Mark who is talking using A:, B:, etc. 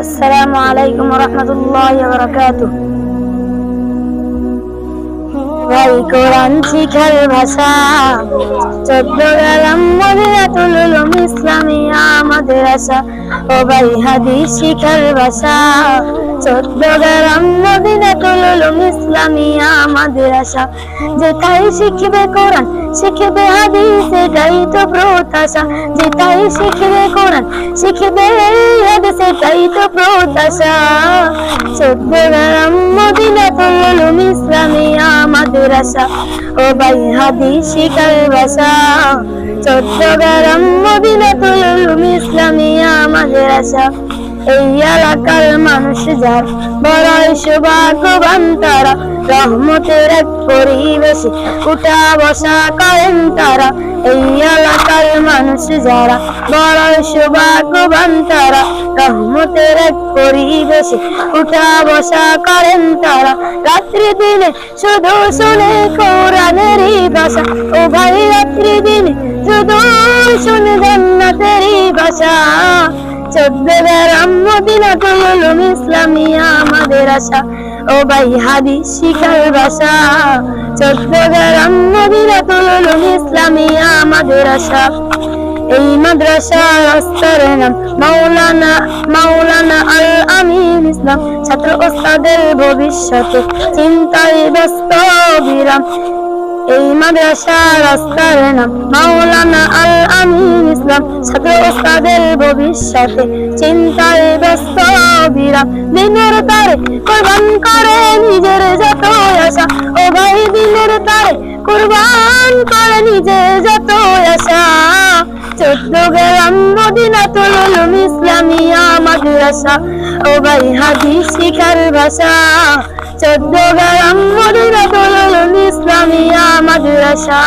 A: আসসালামু আলাইকুম রহমতুল্লাহ বারাকাতু ভাই কোরআন শিখার ভাষা চোদ্দ গেলাম মদিনাতুল উলুম আশা ও ভাই হাদিস শিখার চোদ্দ গেলাম মদিনাতুল উলুম ইসলামিয়া আমাদের আশা যেটাই শিখবে কোরআন, শিখবে হাদিস এটাই তো প্রত্যাশা যেটাই শিখবে কোরআন, শিখবে হাদিস এটাই তো প্রত্যাশা আশা ও শিখার ভাষা চোদ্দ গেলাম মদিনাতুল ইসলামিয়া আমাদের আশা এই এলাকার মানুষ যার বড়ই সৌভাগ্যবান, তারা রহমতের এক পরিবেশে উঠা বসা করেন তারা এই এলাকার মানুষ যারা বড়ই সৌভাগ্যবান, তারা রহমতের এক পরিবেশে উঠা বসা করেন তারা রাত্রি দিনে শুধু শুনে কোরআনেরই ভাষা ও ভাই রাত্রি দিনে শুধু শুনে জান্নাতেরই ভাষা। চোদ্দ গ্রাম মদিনাতুল উলুম ইসলামিয়া আমাদের ও ভাই মদিনাতুল ইসলামিয়া আমাদের এই মাদ্রাসা ইসলাম। ছাত্র ওস্তাদের ভবিষ্যতে চিন্তায় ব্যস্ত বিরাম এই মাদ্রাসা রাস্তার নাম মাওলানা আল আমিন ইসলাম ছাত্র ভবিষ্যতে চিন্তায় ব্যস্ত বিরাম। দিনের তারে কোরবান করে নিজের যত আশা, ও ভাই দিনের তারে কোরবান করে নিজের যত আশা। চোদ্দ গেলাম মদিনাতুল উলুম ইসলামিয়া মাদ্রাসা, ও ভাই হাদিস শিখার ভাষা। চোদ্দ গেলাম মদিনাতুল উলুম ইসলামিয়া মাদ্রাসা।